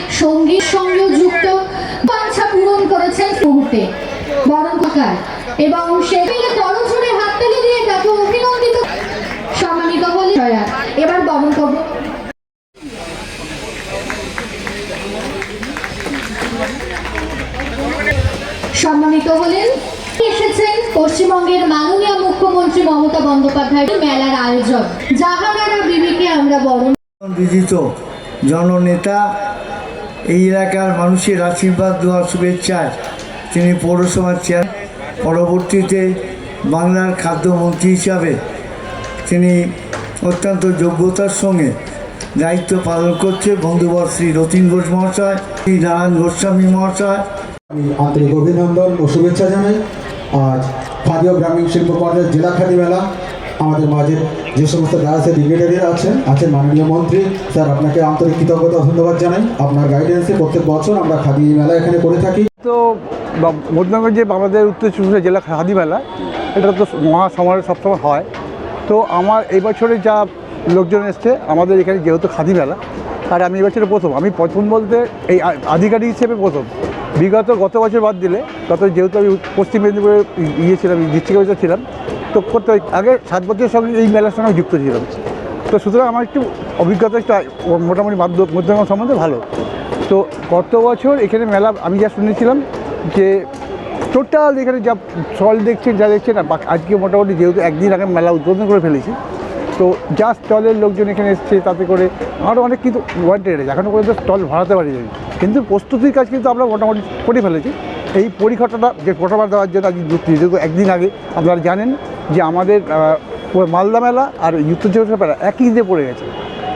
প্রাণে সঙ্গীর সঙ্গেও যুক্ত বাঞ্ছা পূরণ করেছেন মুহূর্তে। বরণ কাকার এবং সে মিলে করো জোরে হাততালি দিয়ে তাকে অভিনন্দিত। সম্মানিত হলে এবার বরণ করব। সম্মানিত হলেন এসেছেন পশ্চিমবঙ্গের মাননীয় মুখ্যমন্ত্রী মমতা বন্দ্যোপাধ্যায় মেলার আয়োজক জাহানারা বিবিকে আমরা বরণ বিদিত জননেতা এই এলাকার মানুষের আশীর্বাদ দেওয়ার শুভেচ্ছায় তিনি পৌরসভার চেয়ার পরবর্তীতে বাংলার খাদ্যমন্ত্রী হিসাবে তিনি অত্যন্ত যোগ্যতার সঙ্গে দায়িত্ব পালন করছে বন্ধুবর শ্রী রতীন ঘোষ মহাশয়, শ্রী নারায়ণ গোস্বামী মহাশয়। আমি আন্তরিক অভিনন্দন ও শুভেচ্ছা জানাই। আজ খাদীয় গ্রামীণ শিল্প পর্যায়ের জেলা খাদি মেলা আমাদের মাঝে যে সমস্ত ডায়াসের ব্রিগেডিয়ার আছেন আছেন মাননীয় মন্ত্রী, স্যার, আপনাকে আন্তরিক কৃতজ্ঞতা ধন্যবাদ জানাই। আপনার গাইডেন্সে প্রত্যেক বছর আমরা খাদি মেলা এখানে করে থাকি। তো মধ্যনগর যে আমাদের উত্তর চব্বিশ জেলা খাদি মেলা, এটা তো মহা সমারোহ সবসময় হয়। তো আমার এই বছরে যা লোকজন এসছে, আমাদের এখানে যেহেতু খাদি মেলা আর আমি এবছরে প্রথম। আমি প্রথম বলতে এই আধিকারিক হিসেবে প্রথম। বিগত গত বছর বাদ দিলে গত যেহেতু আমি পশ্চিম মেদিনীপুরে ইয়ে ছিলাম, ডিস্ট্রিক্ট অফিসার ছিলাম তো করতে আগে সাত বছরের সঙ্গে এই মেলার সঙ্গে যুক্ত ছিলাম। তো সুতরাং আমার একটু অভিজ্ঞতা একটু মোটামুটি মাধ্য মধ্যমা সম্বন্ধে ভালো। তো গত বছর এখানে মেলা, আমি যা শুনেছিলাম যে টোটাল এখানে যা স্টল দেখছেন, যা দেখছেন আজকে মোটামুটি যেহেতু একদিন আগে মেলা উদ্বোধন করে ফেলেছি, তো যা স্টলের লোকজন এখানে এসছে, তাতে করে আরও অনেক কিন্তু ওয়ান্টেড আছে। এখনও পর্যন্ত স্টল ভাড়াতে পারি যাই কিন্তু প্রস্তুতির কাজ কিন্তু আমরা মোটামুটি করে ফেলেছি। এই পরিঘটনা যে ফটোবার দেওয়ার জন্য আজ যুক্তি, যেহেতু একদিন আগে, আপনারা জানেন যে আমাদের মালদা মেলা আর চব্বিশ মেলা একই দিনে পড়ে গেছে।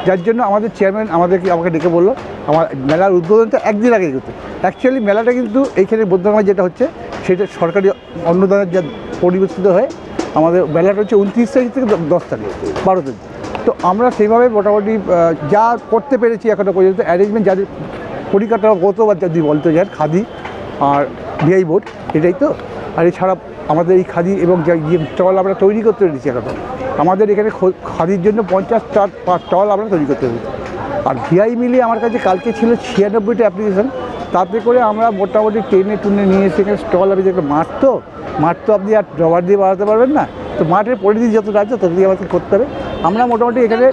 যার জন্য আমাদের চেয়ারম্যান আমাদেরকে, আমাকে ডেকে বলল, আমার মেলার উদ্বোধনটা একদিন আগে করতে। অ্যাকচুয়ালি মেলাটা কিন্তু এইখানে বৌদ্ধগ্রামে যেটা হচ্ছে, সেটা সরকারি অনুদানের যা পরিবেশিত হয়ে, আমাদের মেলাটা হচ্ছে উনত্রিশ তারিখ থেকে দশ তারিখ, বারো তারিখ। তো আমরা সেইভাবে মোটামুটি যা করতে পেরেছি এখনও পর্যন্ত অ্যারেঞ্জমেন্ট যাদের পরিকাঠামোগত বা যদি বলতে যায় খাদি আর ভিআই বোর্ড এটাই তো। আর এছাড়া আমাদের এই খাদি এবং যা ইয়ে স্টল আমরা তৈরি করতে পেরেছি এখন। আমাদের এখানে খো- খাদির জন্য পঞ্চাশ চার পাঁচ স্টল আমরা তৈরি করতে পেরেছি আর ভিআই মিলিয়ে আমার কাছে কালকে ছিল ছিয়ানব্বইটা অ্যাপ্লিকেশন তাতে করে আমরা মোটামুটি টেনে টুনে নিয়ে এসে এখানে স্টল আমি দেখলাম মাঠ তো। মাঠ তো আপনি আর রবার দিয়ে বাড়াতে পারবেন না। তো মাঠের পরিধি যতটা আছে তত দিয়ে আমাকে করতে হবে। আমরা মোটামুটি এখানে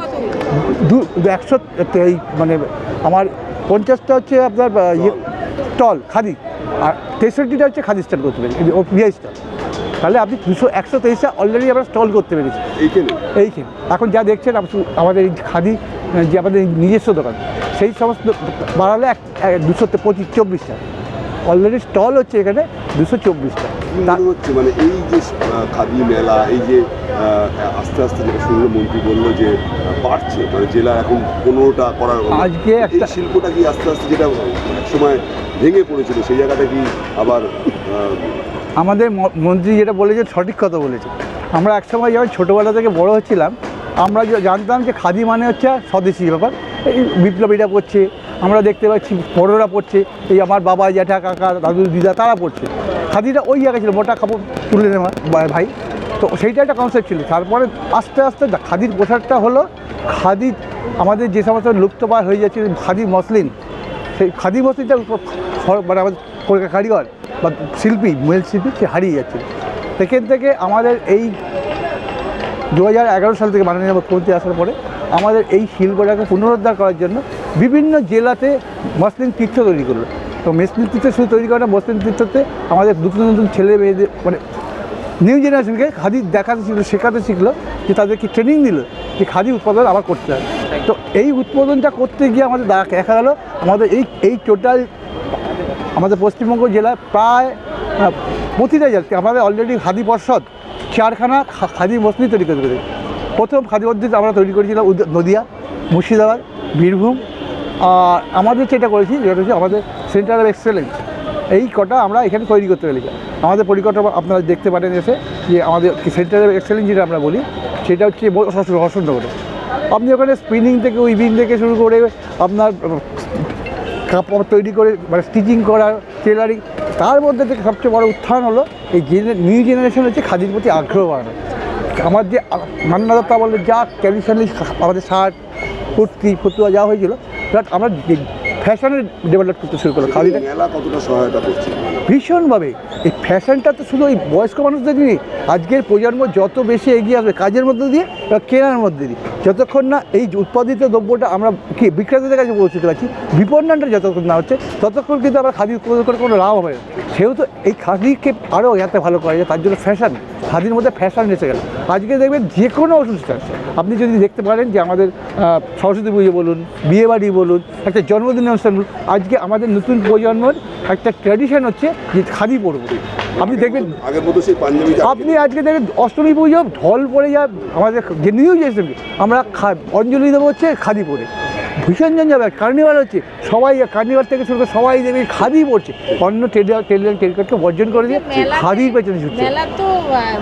দু একশো এই মানে আমার পঞ্চাশটা হচ্ছে আপনার ইয়ে স্টল। খাদি। আর তেষট্টিটা হচ্ছে খাদি স্টল করতে পারি ও ভিআই স্টল। তাহলে আপনি দুশো একশো তেইশটা অলরেডি আমরা স্টল করতে পেরেছি। এইখানে? এইখানে। এখন যা দেখছেন আমাদের এই খাদি যে আমাদের নিজস্ব দোকান সেই সমস্ত বাড়ালে এক দুশো পঁচিশ চব্বিশটা। অলরেডি স্টল হচ্ছে এখানে দুশো চব্বিশটা। হচ্ছে? মানে এই যে খাদি মেলা এই যে আস্তে আস্তে যেটা শুনলো মন্ত্রী বলল যে বাড়ছে মানে জেলা এখন পনেরোটা করার আজকে একটা- শিল্পটা কি আস্তে আস্তে যেটা সময় ভেঙে পড়েছিল সেই জায়গাটা কি আবার আমাদের মন্ত্রী যেটা বলেছে সঠিক কথা বলেছে। আমরা একসময় যখন ছোটোবেলা থেকে বড় হচ্ছিলাম, আমরা জানতাম যে খাদি মানে হচ্ছে স্বদেশি ব্যাপার। এই বিপ্লবীরা পড়ছে, আমরা দেখতে পাচ্ছি বড়োরা পড়ছে, এই আমার বাবা, জ্যাঠা, কাকা, দাদু, দিদা তারা পড়ছে। খাদিটা ওই জায়গায় ছিল, মোটা কাপড় তুলে নেওয়া ভাই। তো সেইটা একটা কনসেপ্ট ছিল। তারপরে আস্তে আস্তে খাদির পোশাকটা হলো, খাদি আমাদের যে সমস্ত লুপ্তপ্রায় হয়ে যাচ্ছে, খাদি মসলিন। সেই খাদি মসলিনটা মানে আমাদের কারিগর বা শিল্পী, মহিল শিল্পী, সে হারিয়ে যাচ্ছে সেখান থেকে আমাদের এই দু হাজার এগারো সাল থেকে মাননীয় মুখ্যমন্ত্রী আসার পরে আমাদের এই শিল্পটাকে পুনরুদ্ধার করার জন্য বিভিন্ন জেলাতে মসলিন তীর্থ তৈরি করল। তো মসলিন তীর্থ শুধু তৈরি করে না, মসলিন তীর্থতে আমাদের নতুন নতুন ছেলে মেয়েদের মানে নিউ জেনারেশনকে খাদি দেখাতে শিখলো, শেখাতে শিখলো, যে তাদেরকে ট্রেনিং দিল, যে খাদি উৎপাদন আবার করতে হবে তো এই উৎপাদনটা করতে গিয়ে আমাদের দেখা দেখা গেলো, আমাদের এই এই টোটাল আমাদের পশ্চিমবঙ্গ জেলায় প্রায় প্রতিটা জেলাতে আমাদের অলরেডি খাদি পর্ষদ চারখানা খাদি মসলি তৈরি করে করেছে প্রথম খাদি পদ্ধতি আমরা তৈরি করেছিলাম নদিয়া, মুর্শিদাবাদ, বীরভূম। আর আমাদের যেটা করেছি যেটা হচ্ছে আমাদের সেন্টার অফ এক্সেলেন্স এই কটা আমরা এখানে তৈরি করতে পেরেছি। আমাদের পরিকল্পনা আপনারা দেখতে পারেন এসে যে আমাদের সেন্টার অফ এক্সেলেন্স যেটা আমরা বলি, সেটা হচ্ছে হসনগরে আপনি ওখানে স্পিনিং থেকে উইভিং থেকে শুরু করে আপনার কাপড় তৈরি করে মানে স্টিচিং করা টেলারিং তার মধ্যে থেকে সবচেয়ে বড় উত্থান হলো এই নিউ জেনারেশন হচ্ছে খাদির প্রতি আগ্রহ বাড়ানো। আমার যে মান্না দত্তা বললে যা ট্র্যাডিশনালি আমাদের শার্ট কুর্তি ফতুয়া যা হয়েছিল বাট আমরা ফ্যাশনের ডেভেলপ করতে শুরু করল খাদিটা। মেলা কতটা সহায়তা করছে? ভীষণভাবে। এই ফ্যাশনটা তো শুধু ওই বয়স্ক মানুষদের নিয়ে, আজকের প্রজন্ম যত বেশি এগিয়ে আসবে কাজের মধ্যে দিয়ে, বা কেনার মধ্যে দিয়ে। যতক্ষণ না এই উৎপাদিত দ্রব্যটা আমরা কি বিক্রেতাদের কাছে পৌঁছতে পারছি বিপণনটা যতক্ষণ না হচ্ছে, ততক্ষণ কিন্তু আমরা খাদি উৎপাদন করে কোনো লাভ হবে না। সেহেতু এই খাদিকে আরও যাতে ভালো করা যায়, তার জন্য ফ্যাশন। খাদির মধ্যে ফ্যাশন এসে গেল। আজকে দেখবেন যে কোনো অনুষ্ঠান আপনি যদি দেখতে পারেন যে আমাদের সরস্বতী পুজো বলুন বিয়েবাড়ি বলুন একটা জন্মদিন অনুষ্ঠান বলুন আজকে আমাদের নতুন প্রজন্মের একটা ট্র্যাডিশন হচ্ছে যে খাদি পরবো। আপনি দেখবেন আপনি আজকে দেখবেন অষ্টমী পুজো ঢল পড়ে যা আমাদের যে নিউ আমরা খা- অঞ্জলি দেবো হচ্ছে খাদি পরে। ভীষণ যাবে কার্নিভাল হচ্ছে সবাই কার্নিভাল থেকে শুরু করে সবাই দেখবে খাদি পড়ছে। অন্য টেলার টেলিকটকে বর্জন করে দিয়ে খাদির পেছনে ছুটছে। মেলা তো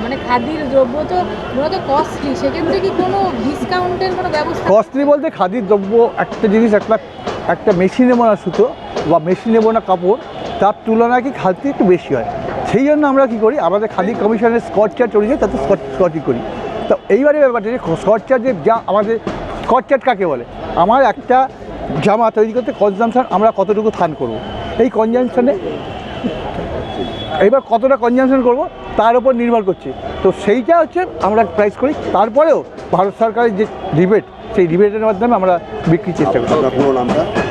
মানে খাদির দ্রব্য তো মূলত কস্টলি সেক্ষেত্রে কি কোনো ডিসকাউন্টের কোনো ব্যবস্থা? কস্টলি বলতে খাদির দ্রব্য একটা জিনিস একটা একটা মেশিনে বোনা সুতো বা মেশিনে বোনা কাপড় তার তুলনায় কি খাদি একটু বেশি হয়। সেই জন্য আমরা কি করি আমাদের খাদি কমিশনের স্কট চার্ট চলে যায় তাতে স্কট স্কটিং করি। তো এইবারে ব্যাপারটা যে স্কট চার্টের যা আমাদের স্কট চার্ট কাকে বলে? আমার একটা জামা তৈরি করতে কনজামশন আমরা কতটুকু থান করব? এই কনজামশনে এবার কতটা কনজামশন করব তার উপর নির্ভর করছে। তো সেইটা হচ্ছে আমরা প্রাইস করি তারপরেও ভারত সরকারের যে রিবেট সেই রিবেটের মাধ্যমে আমরা বিক্রির চেষ্টা করি।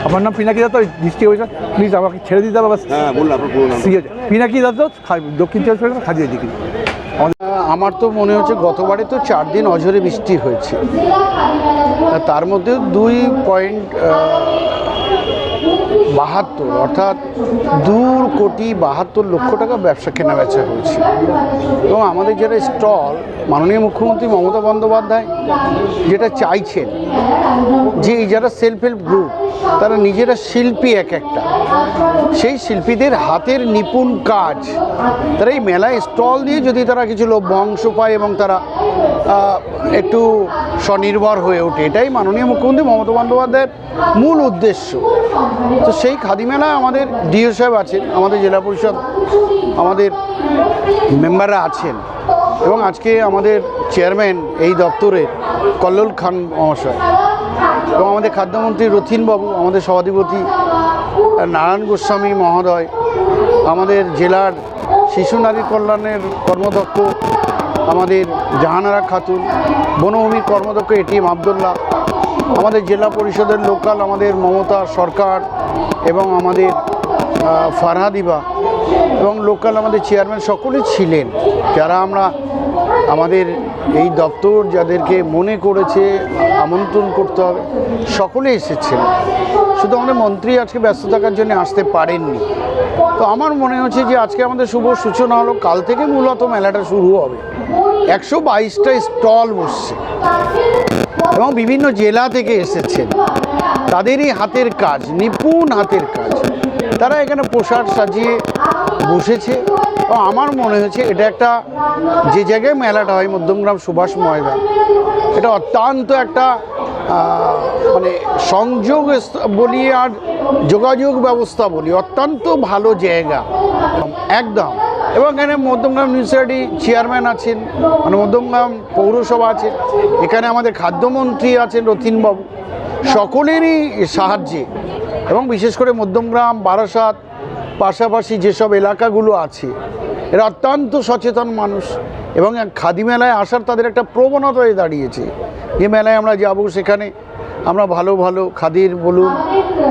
আমার নাম পিনাকি দত্ত ডিস্ট্রিবিউশন প্লিজ আমাকে ছেড়ে দিতে হবে হ্যাঁ পিনাকি দত্ত দক্ষিণ চব্বিশ পরগনা খাদিয়ে দিকে আমার তো মনে হচ্ছে গতবারে তো চার দিন অঝরে বৃষ্টি হয়েছে। তার মধ্যে দুই পয়েন্ট বাহাত্তর, অর্থাৎ দু কোটি বাহাত্তর লক্ষ টাকা ব্যবসা কেনা বেচা হয়েছে। এবং আমাদের যারা স্টল, মাননীয় মুখ্যমন্ত্রী মমতা বন্দ্যোপাধ্যায় যেটা চাইছেন যে যারা সেলফ হেল্প গ্রুপ তারা নিজেরা শিল্পী এক একটা। সেই শিল্পীদের হাতের নিপুণ কাজ, তারা এই মেলায় স্টল দিয়ে যদি তারা কিছু অংশ পায় এবং তারা একটু স্বনির্ভর হয়ে ওঠে, এটাই মাননীয় মুখ্যমন্ত্রী মমতা বন্দ্যোপাধ্যায়ের মূল উদ্দেশ্য। তো সেই খাদি মেলায় আমাদের ডিও সাহেব আছেন, আমাদের জেলা পরিষদ আমাদের মেম্বাররা আছেন। এবং আজকে আমাদের চেয়ারম্যান এই দপ্তরের কল্লোল খান মহাশয় এবং আমাদের খাদ্যমন্ত্রী রথিনবাবু, আমাদের সভাধিপতি নারায়ণ গোস্বামী মহোদয়, আমাদের জেলার শিশু নারী কল্যাণের কর্মদক্ষ আমাদের জাহানারা খাতুন, বনভূমির কর্মদক্ষ এটিএম আবদুল্লাহ আমাদের জেলা পরিষদের লোকাল, আমাদের মমতা সরকার এবং আমাদের ফারহাদিবা এবং লোকাল আমাদের চেয়ারম্যান সকলেই ছিলেন। যারা আমরা আমাদের এই দপ্তর যাদেরকে মনে করেছে, আমন্ত্রণ করতে হবে, সকলে এসেছেন। শুধু আমাদের মন্ত্রী আজকে ব্যস্ত থাকার জন্য আসতে পারেননি। তো আমার মনে হচ্ছে যে আজকে আমাদের শুভ সূচনা হলো, কাল থেকে মূলত মেলাটা শুরু হবে। একশো বাইশটা স্টল বসছে। এবং বিভিন্ন জেলা থেকে এসেছেন। তাদেরই হাতের কাজ, নিপুণ হাতের কাজ। তারা এখানে পোশাক সাজিয়ে বসেছে। এবং আমার মনে হয়েছে এটা একটা যে জায়গায় মেলাটা হয়, মধ্যমগ্রাম সুভাষ ময়দান, এটা অত্যন্ত একটা মানে সংযোগ বলি আর যোগাযোগ ব্যবস্থা বলি, অত্যন্ত ভালো জায়গা। একদম। এবং এখানে মধ্যমগ্রাম মিউনিসিপ্যালিটি চেয়ারম্যান আছেন মানে মধ্যমগ্রাম পৌরসভা আছে এখানে আমাদের খাদ্যমন্ত্রী আছেন রথিনবাবু সকলেরই সাহায্যে এবং বিশেষ করে মধ্যমগ্রাম, বারাসাত, পাশাপাশি যেসব এলাকাগুলো আছে, এরা অত্যন্ত সচেতন মানুষ এবং খাদি মেলায় আসার তাদের একটা প্রবণতা দাঁড়িয়েছে। যে মেলায় আমরা যাব সেখানে আমরা ভালো ভালো খাদির বলুন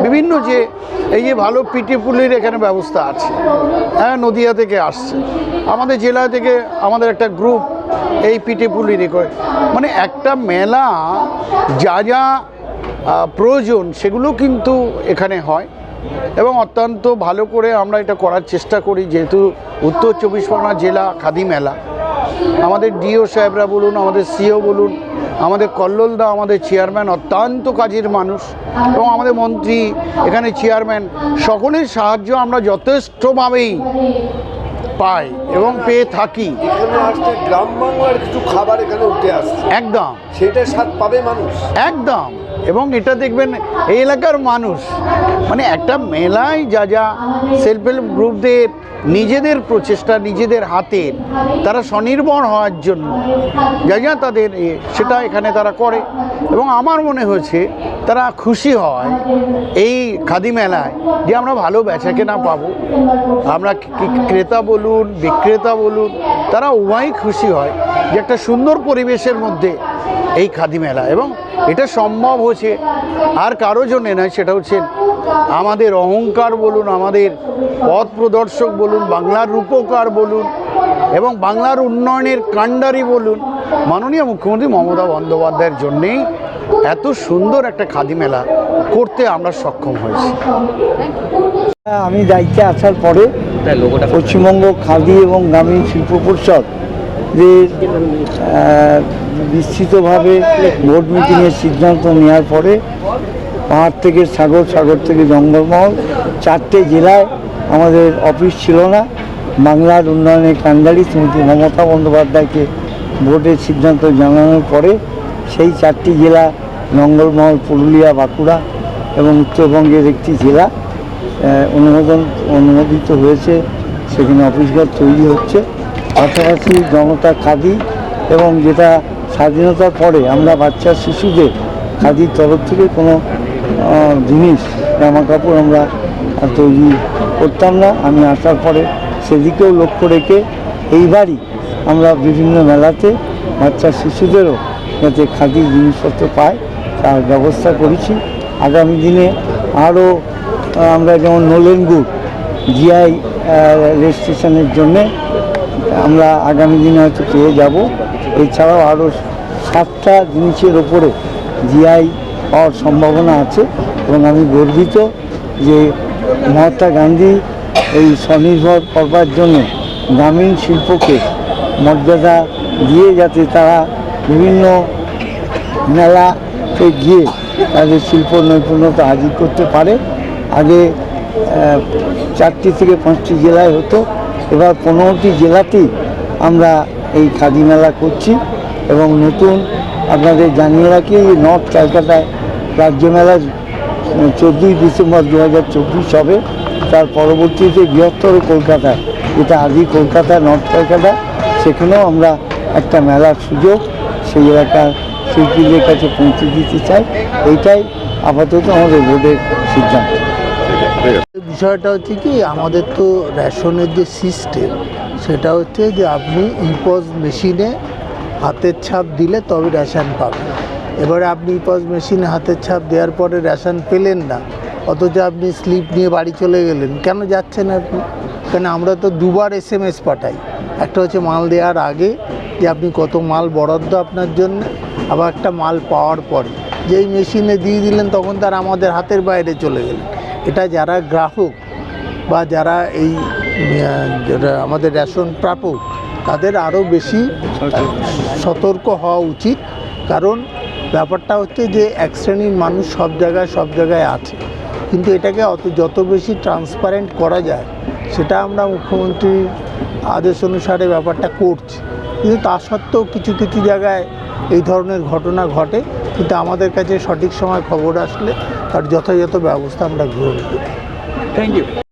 বিভিন্ন যে এই যে ভালো পিঠে পুলির এখানে ব্যবস্থা আছে। হ্যাঁ নদিয়া থেকে আসছে। আমাদের জেলা থেকে আমাদের একটা গ্রুপ এই পিঠে পুলির করে। মানে একটা মেলা যা যা প্রয়োজন সেগুলো কিন্তু এখানে হয় এবং অত্যন্ত ভালো করে আমরা এটা করার চেষ্টা করি। যেহেতু উত্তর চব্বিশ পরগনা জেলা খাদি মেলা। আমাদের ডিও সাহেবরা বলুন, আমাদের সিও বলুন আমাদের কল্লোলদা আমাদের চেয়ারম্যান অত্যন্ত কাজের মানুষ এবং আমাদের মন্ত্রী এখানে চেয়ারম্যান সকলের সাহায্য আমরা যথেষ্টভাবেই পাই এবং পেয়ে থাকি। গ্রাম বাংলার কিছু খাবার এখানে উঠে আসছে। একদম। সেটা স্বাদ পাবে মানুষ? একদম। এবং এটা দেখবেন, এই এলাকার মানুষ মানে একটা মেলায় যা যা সেলফ হেল্প গ্রুপদের নিজেদের প্রচেষ্টা, নিজেদের হাতের তারা স্বনির্ভর হওয়ার জন্য যা যা তাদের সেটা এখানে তারা করে। এবং আমার মনে হয়েছে, তারা খুশি হয় এই খাদি মেলায় যে আমরা ভালো বেচা কেনা পাবো। আমরা ক্রেতা বলুন, বিক্রেতা বলুন, তারা উভয়ই খুশি হয় যে একটা সুন্দর পরিবেশের মধ্যে এই খাদি মেলা। এবং এটা সম্ভব হচ্ছে আর কারও জন্যে নয় সেটা হচ্ছে আমাদের অহংকার বলুন আমাদের পথ প্রদর্শক বলুন বাংলার রূপকার বলুন এবং বাংলার উন্নয়নের কাণ্ডারি বলুন। মাননীয় মুখ্যমন্ত্রী মমতা বন্দ্যোপাধ্যায়ের জন্যেই এত সুন্দর একটা খাদি মেলা করতে আমরা সক্ষম হয়েছি। আমি দায়িত্বে আসার পরে পশ্চিমবঙ্গ খাদি এবং গ্রামীণ শিল্প পরিষদ আহ, বিস্তৃতভাবে বোর্ড মিটিংয়ের সিদ্ধান্ত নেওয়ার পরে পাহাড় থেকে সাগর সাগর থেকে জঙ্গলমহল চারটে জেলায় আমাদের অফিস ছিল না। বাংলার উন্নয়নের কান্ডারি শ্রীমতী মমতা বন্দ্যোপাধ্যায়কে ভোটের সিদ্ধান্ত জানানোর পরে সেই চারটি জেলা জঙ্গলমহল পুরুলিয়া বাঁকুড়া এবং উত্তরবঙ্গের একটি জেলা অনুমোদন অনুমোদিত হয়েছে। সেখানে অফিসঘর তৈরি হচ্ছে। পাশাপাশি জনতা খাদি এবং যেটা স্বাধীনতার পরে আমরা বাচ্চা শিশুদের খাদির তরফ থেকে কোনো জিনিস জামা কাপড় আমরা তৈরি করতাম না। আমি আসার পরে সেদিকেও লক্ষ্য রেখে এইবারই আমরা বিভিন্ন মেলাতে বাচ্চা শিশুদেরও যাতে খাদি জিনিসপত্র পায় তার ব্যবস্থা করেছি। আগামী দিনে আরও আমরা যেমন নোলেন গুড়, জিআই রেজিস্ট্রেশনের জন্যে আমরা আগামী দিনে হয়তো পেয়ে যাব। এছাড়াও আরও সাতটা জিনিসের ওপরে জিআই পাওয়ার সম্ভাবনা আছে এবং আমি গর্বিত যে মহাত্মা গান্ধী এই স্বনির্ভর করবার জন্য গ্রামীণ শিল্পকে মর্যাদা দিয়ে যাতে তারা বিভিন্ন মেলাতে গিয়ে তাদের শিল্প নৈপুণ্যতা হাজির করতে পারে। আগে চারটি থেকে পাঁচটি জেলায় হতো। এবার পনেরোটি জেলাতেই আমরা এই খাদি মেলা করছি এবং নতুন আপনাদের জানিয়ে রাখি নর্থ ক্যালকাটায় রাজ্য মেলা চোদ্দোই ডিসেম্বর দু হাজার চব্বিশ হবে। তার পরবর্তীতে বৃহত্তর কলকাতায় যেটা আদি কলকাতা নর্থ ক্যালকাটা সেখানেও আমরা একটা মেলার সুযোগ সেই এলাকার শিল্পীদের কাছে পৌঁছে দিতে চাই। এইটাই আপাতত আমাদের বোর্ডের সিদ্ধান্ত। বিষয়টা হচ্ছে কি, আমাদের তো রেশনের যে সিস্টেম সেটা হচ্ছে যে আপনি ইপজ মেশিনে হাতের ছাপ দিলে তবে রেশন পাবেন। এবারে আপনি ইপজ মেশিনে হাতের ছাপ দেওয়ার পরে রেশন পেলেন না, অথচ আপনি স্লিপ নিয়ে বাড়ি চলে গেলেন, কেন যাচ্ছেন আপনি? কেন আমরা তো দুবার এস এম এস পাঠাই। একটা হচ্ছে মাল দেওয়ার আগে যে আপনি কত মাল বরাদ্দ আপনার জন্য, আবার একটা মাল পাওয়ার পরে। যেই মেশিনে দিয়ে দিলেন, তখন তার আমাদের হাতের বাইরে চলে গেলেন। এটা যারা গ্রাহক বা যারা এই আমাদের রেশন প্রাপক, তাদের আরও বেশি সতর্ক হওয়া উচিত। কারণ ব্যাপারটা হচ্ছে যে, এক শ্রেণির মানুষ সব জায়গায় সব জায়গায় আছে। কিন্তু এটাকে অত, যত বেশি ট্রান্সপারেন্ট করা যায়, সেটা আমরা মুখ্যমন্ত্রীর আদেশ অনুসারে ব্যাপারটা করছি। কিন্তু তা সত্ত্বেও কিছু কিছু জায়গায় এই ধরনের ঘটনা ঘটে। কিন্তু আমাদের কাছে সঠিক সময় খবর আসলে তার যথাযথ ব্যবস্থা আমরা গ্রহণ করি।